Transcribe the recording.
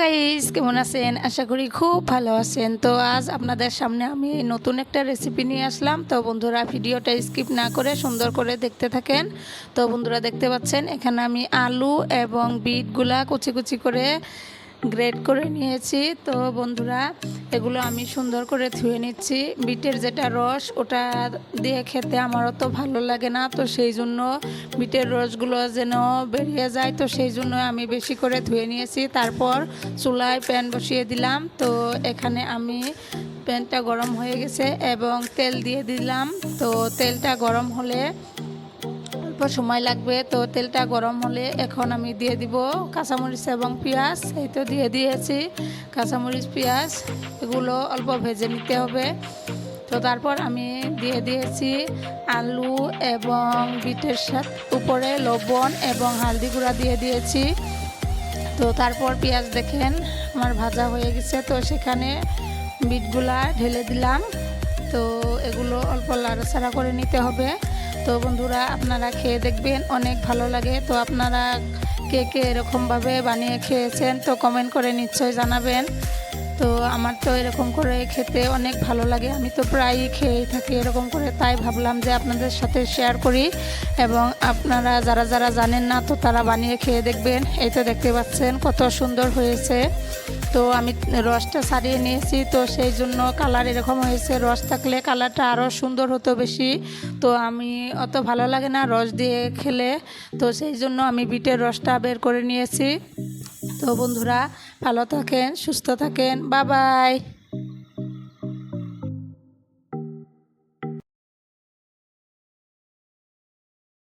Guys কেমন আছেন? আশা করি খুব ভালো আছেন। তো আজ আপনাদের সামনে আমি নতুন একটা রেসিপি নিয়ে আসলাম। তো বন্ধুরা, ভিডিওটা স্কিপ না করে সুন্দর করে দেখতে থাকেন। তো বন্ধুরা, দেখতে পাচ্ছেন, এখানে আমি আলু এবং বিটগুলা কুচি কুচি করে গ্রেড করে নিয়েছি। তো বন্ধুরা, এগুলো আমি সুন্দর করে ধুয়ে নিচ্ছি। বিটের যেটা রস, ওটা দিয়ে খেতে আমার অত ভালো লাগে না। তো সেই জন্য বিটের রসগুলো যেন বেরিয়ে যায়, তো সেই জন্য আমি বেশি করে ধুয়ে নিয়েছি। তারপর চুলায় প্যান বসিয়ে দিলাম। তো এখানে আমি প্যানটা গরম হয়ে গেছে এবং তেল দিয়ে দিলাম। তো তেলটা গরম হলে অল্প সময় লাগবে, তো তেলটা গরম হলে এখন আমি দিয়ে দিব কাঁচামরিচ এবং পেঁয়াজ। এই তো দিয়ে দিয়েছি কাঁচামরিচ, পেঁয়াজ, এগুলো অল্প ভেজে নিতে হবে। তো তারপর আমি দিয়ে দিয়েছি আলু এবং বিটের সাথে উপরে লবণ এবং হালদি গুঁড়া দিয়ে দিয়েছি। তো তারপর পেঁয়াজ দেখেন আমার ভাজা হয়ে গেছে, তো সেখানে বিটগুলা ঢেলে দিলাম। তো এগুলো অল্প লাড়াচাড়া করে নিতে হবে। তো বন্ধুরা, আপনারা খেয়ে দেখবেন, অনেক ভালো লাগে। তো আপনারা কে কে এরকমভাবে বানিয়ে খেয়েছেন, তো কমেন্ট করে নিশ্চয় জানাবেন। তো আমার তো এরকম করে খেতে অনেক ভালো লাগে। আমি তো প্রায়ই খেয়েই থাকি এরকম করে। তাই ভাবলাম যে আপনাদের সাথে শেয়ার করি এবং আপনারা যারা যারা জানেন না তো তারা বানিয়ে খেয়ে দেখবেন। এই তো দেখতে পাচ্ছেন কত সুন্দর হয়েছে। তো আমি রসটা ছাড়িয়ে নিয়েছি। তো সেই জন্য কালার এরকম হয়েছে। রস থাকলে কালারটা আরও সুন্দর হতো বেশি। তো আমি অত ভালো লাগে না রস দিয়ে খেলে। তো সেই জন্য আমি বিটের রসটা বের করে নিয়েছি। তো বন্ধুরা ভালো থাকেন সুস্থ থাকেন বাই বাই